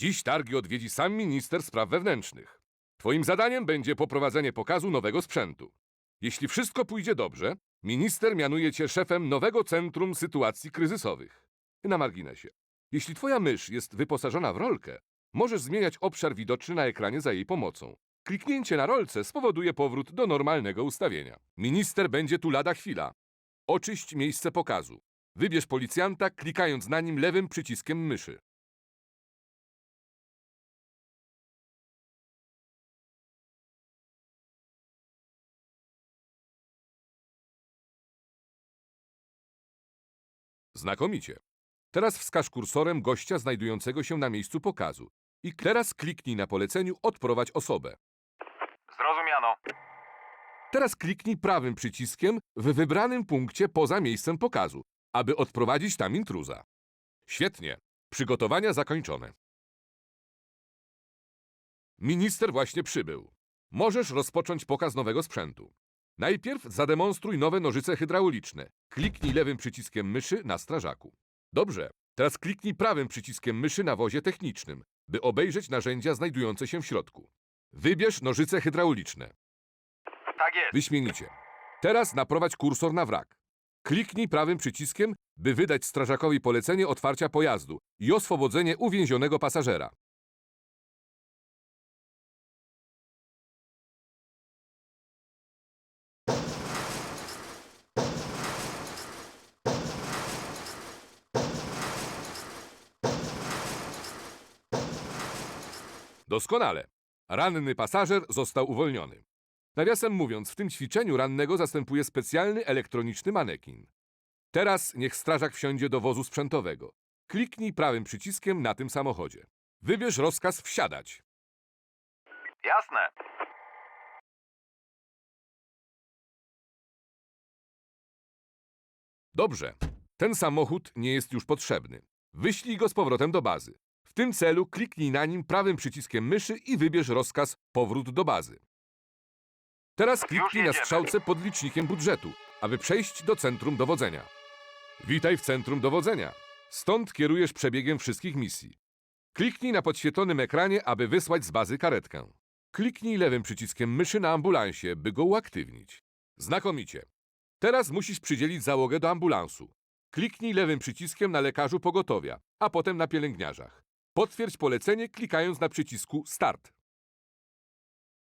Dziś targi odwiedzi sam minister spraw wewnętrznych. Twoim zadaniem będzie poprowadzenie pokazu nowego sprzętu. Jeśli wszystko pójdzie dobrze, minister mianuje cię szefem nowego Centrum Sytuacji Kryzysowych. Na marginesie. Jeśli twoja mysz jest wyposażona w rolkę, możesz zmieniać obszar widoczny na ekranie za jej pomocą. Kliknięcie na rolce spowoduje powrót do normalnego ustawienia. Minister będzie tu lada chwila. Oczyść miejsce pokazu. Wybierz policjanta, klikając na nim lewym przyciskiem myszy. Znakomicie. Teraz wskaż kursorem gościa znajdującego się na miejscu pokazu i teraz kliknij na poleceniu Odprowadź osobę. Zrozumiano. Teraz kliknij prawym przyciskiem w wybranym punkcie poza miejscem pokazu, aby odprowadzić tam intruza. Świetnie. Przygotowania zakończone. Minister właśnie przybył. Możesz rozpocząć pokaz nowego sprzętu. Najpierw zademonstruj nowe nożyce hydrauliczne. Kliknij lewym przyciskiem myszy na strażaku. Dobrze. Teraz kliknij prawym przyciskiem myszy na wozie technicznym, by obejrzeć narzędzia znajdujące się w środku. Wybierz nożyce hydrauliczne. Tak jest. Wyśmienicie. Teraz naprowadź kursor na wrak. Kliknij prawym przyciskiem, by wydać strażakowi polecenie otwarcia pojazdu i oswobodzenie uwięzionego pasażera. Doskonale. Ranny pasażer został uwolniony. Nawiasem mówiąc, w tym ćwiczeniu rannego zastępuje specjalny elektroniczny manekin. Teraz niech strażak wsiądzie do wozu sprzętowego. Kliknij prawym przyciskiem na tym samochodzie. Wybierz rozkaz wsiadać. Jasne. Dobrze. Ten samochód nie jest już potrzebny. Wyślij go z powrotem do bazy. W tym celu kliknij na nim prawym przyciskiem myszy i wybierz rozkaz powrót do bazy. Teraz kliknij na strzałce pod licznikiem budżetu, aby przejść do centrum dowodzenia. Witaj w centrum dowodzenia. Stąd kierujesz przebiegiem wszystkich misji. Kliknij na podświetlonym ekranie, aby wysłać z bazy karetkę. Kliknij lewym przyciskiem myszy na ambulansie, by go uaktywnić. Znakomicie. Teraz musisz przydzielić załogę do ambulansu. Kliknij lewym przyciskiem na lekarzu pogotowia, a potem na pielęgniarzach. Potwierdź polecenie klikając na przycisku Start.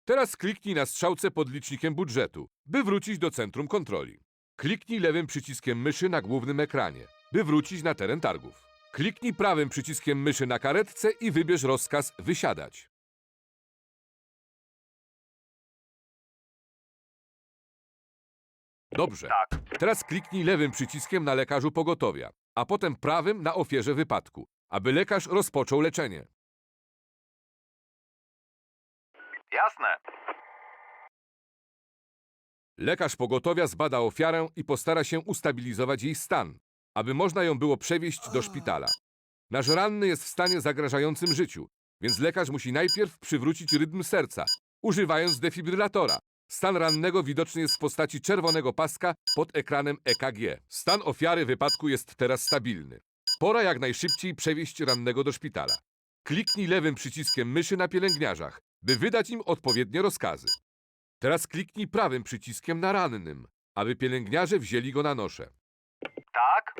Teraz kliknij na strzałce pod licznikiem budżetu, by wrócić do centrum kontroli. Kliknij lewym przyciskiem myszy na głównym ekranie, by wrócić na teren targów. Kliknij prawym przyciskiem myszy na karetce i wybierz rozkaz wysiadać. Dobrze. Tak. Teraz kliknij lewym przyciskiem na lekarzu pogotowia, a potem prawym na ofierze wypadku, aby lekarz rozpoczął leczenie. Jasne. Lekarz pogotowia zbada ofiarę i postara się ustabilizować jej stan, aby można ją było przewieźć do szpitala. Nasz ranny jest w stanie zagrażającym życiu, więc lekarz musi najpierw przywrócić rytm serca, używając defibrylatora. Stan rannego widoczny jest w postaci czerwonego paska pod ekranem EKG. Stan ofiary wypadku jest teraz stabilny. Pora jak najszybciej przewieźć rannego do szpitala. Kliknij lewym przyciskiem myszy na pielęgniarzach, by wydać im odpowiednie rozkazy. Teraz kliknij prawym przyciskiem na rannym, aby pielęgniarze wzięli go na noszę. Tak.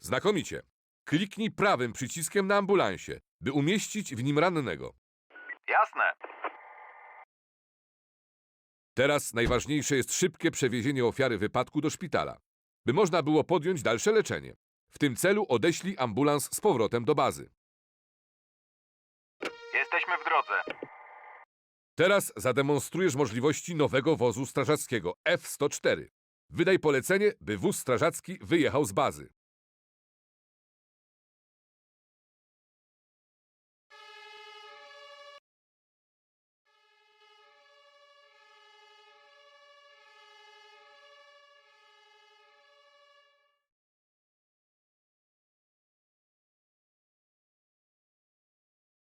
Znakomicie. Kliknij prawym przyciskiem na ambulansie, by umieścić w nim rannego. Jasne. Teraz najważniejsze jest szybkie przewiezienie ofiary wypadku do szpitala, by można było podjąć dalsze leczenie. W tym celu odeślij ambulans z powrotem do bazy. Jesteśmy w drodze. Teraz zademonstrujesz możliwości nowego wozu strażackiego F-104. Wydaj polecenie, by wóz strażacki wyjechał z bazy.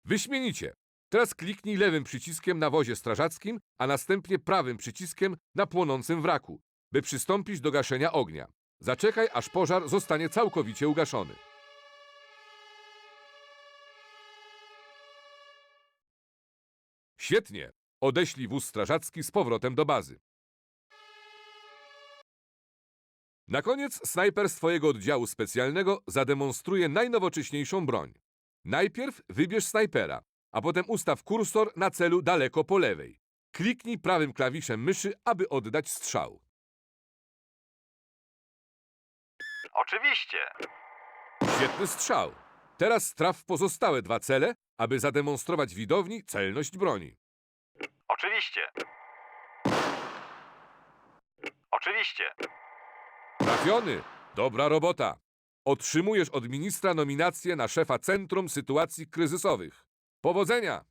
Wyśmienicie! Teraz kliknij lewym przyciskiem na wozie strażackim, a następnie prawym przyciskiem na płonącym wraku, by przystąpić do gaszenia ognia. Zaczekaj, aż pożar zostanie całkowicie ugaszony. Świetnie! Odeślij wóz strażacki z powrotem do bazy. Na koniec snajper z Twojego oddziału specjalnego zademonstruje najnowocześniejszą broń. Najpierw wybierz snajpera, a potem ustaw kursor na celu daleko po lewej. Kliknij prawym klawiszem myszy, aby oddać strzał. Oczywiście. Świetny strzał. Teraz traf pozostałe dwa cele, aby zademonstrować widowni celność broni. Oczywiście. Oczywiście. Trafiony! Dobra robota! Otrzymujesz od ministra nominację na szefa Centrum Sytuacji Kryzysowych. Powodzenia!